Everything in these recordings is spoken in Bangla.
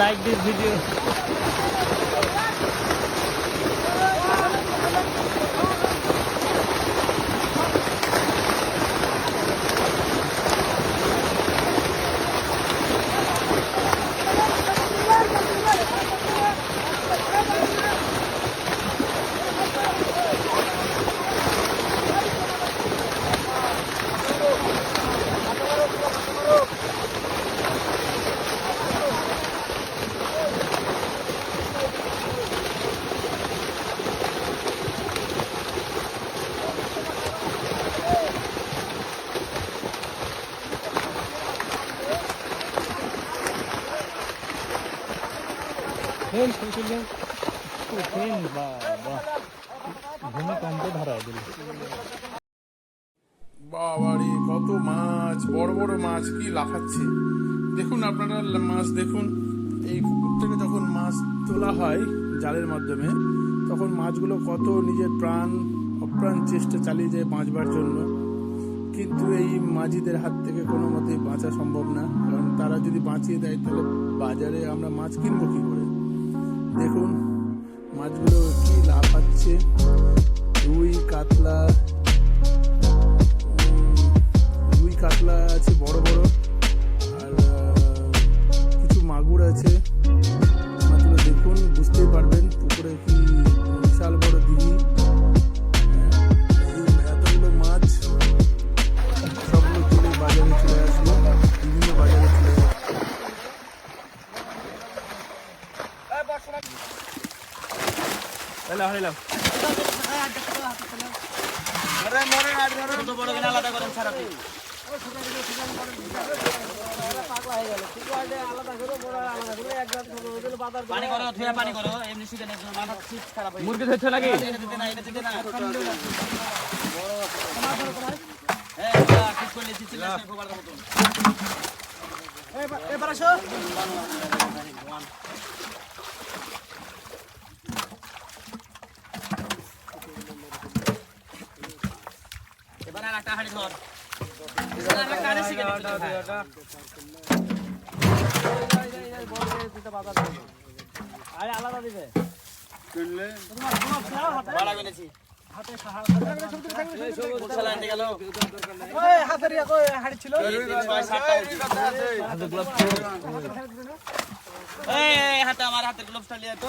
like this video. ট্রেন শুনছিলেন ট্রেন বাবা ভূমিকম্প দিল বাবারে, কত মাছ, বড় বড় মাছ, কি লাফাচ্ছে? দেখুন আপনারা, মাছ দেখুন, এই পুকুর থেকে যখন মাছ তোলা হয় জালের মাধ্যমে, তখন মাছগুলো কত নিজের প্রাণ, অপ্রাণ চেষ্টা চালিয়ে যায় বাঁচবার জন্য। কিন্তু এই মাঝিদের হাত থেকে কোনো মতেই বাঁচা সম্ভব না। কারণ তারা যদি বাঁচিয়ে দেয়, তাহলে বাজারে আমরা মাছ কিনবো কি করে? দেখুন মাছগুলো কি লাফাচ্ছে? রুই কাতলা হয়ে মুরগি ধরছে নাকি? এটা দিতে হ্যাঁ আর হাড়ি আলাদা দিবে বাড়া এই হাতে আমার হাতের গ্লোভসটা নিয়ে তো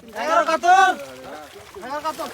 তিন কাতল। এগারো কাতল